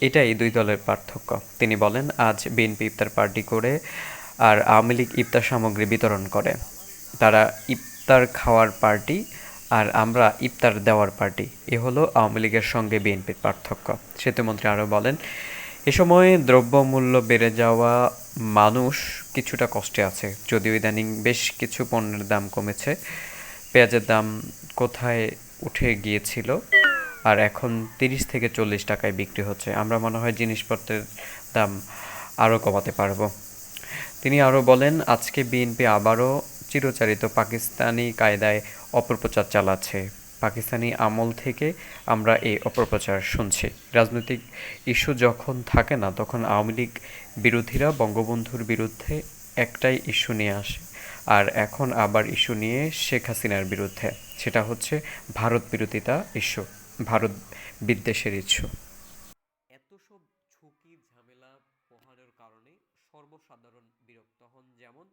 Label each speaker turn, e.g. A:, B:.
A: এটাই দুই দলের পার্থক্য। তিনি বলেন, আজ বিএনপি ইফতার পার্টি করে আর আওয়ামী লীগ ইফতার সামগ্রী বিতরণ করে। তারা ইফতার খাওয়ার পার্টি আর আমরা ইফতার দেওয়ার পার্টি। এ হলো আওয়ামী লীগের সঙ্গে বিএনপির পার্থক্য। সেতুমন্ত্রী আরও বলেন, এ সময়ে দ্রব্যমূল্য বেড়ে যাওয়া মানুষ কিছুটা কষ্টে আছে। যদিও ইদানিং বেশ কিছু পণ্যের দাম কমেছে। পেঁয়াজের দাম কোথায় উঠে গিয়েছিল আর এখন তিরিশ থেকে চল্লিশ টাকায় বিক্রি হচ্ছে। আমরা মনে হয় জিনিসপত্রের দাম আরও কমাতে পারব। তিনি আরও বলেন, আজকে বিএনপি আবারও চিরচারিত পাকিস্তানি কায়দায় অপপ্রচার চালাচ্ছে। পাকিস্তানি আমল থেকে আমরা এই অপপ্রচার শুনছি। রাজনৈতিক ইস্যু যখন থাকে না, তখন আওয়ামী লীগ বিরোধীরা বঙ্গবন্ধুর বিরুদ্ধে একটাই ইস্যু নিয়ে আসে। আর এখন আবার ইস্যু নিয়ে শেখ হাসিনার বিরুদ্ধে। সেটা হচ্ছে ভারত বিরোধিতা ইস্যু। ভারত বিদ্বেষের ইচ্ছু।
B: এত সব ঝুঁকি ঝামেলা পোহানোর কারণে সর্বসাধারণ বিরক্ত হন যেমন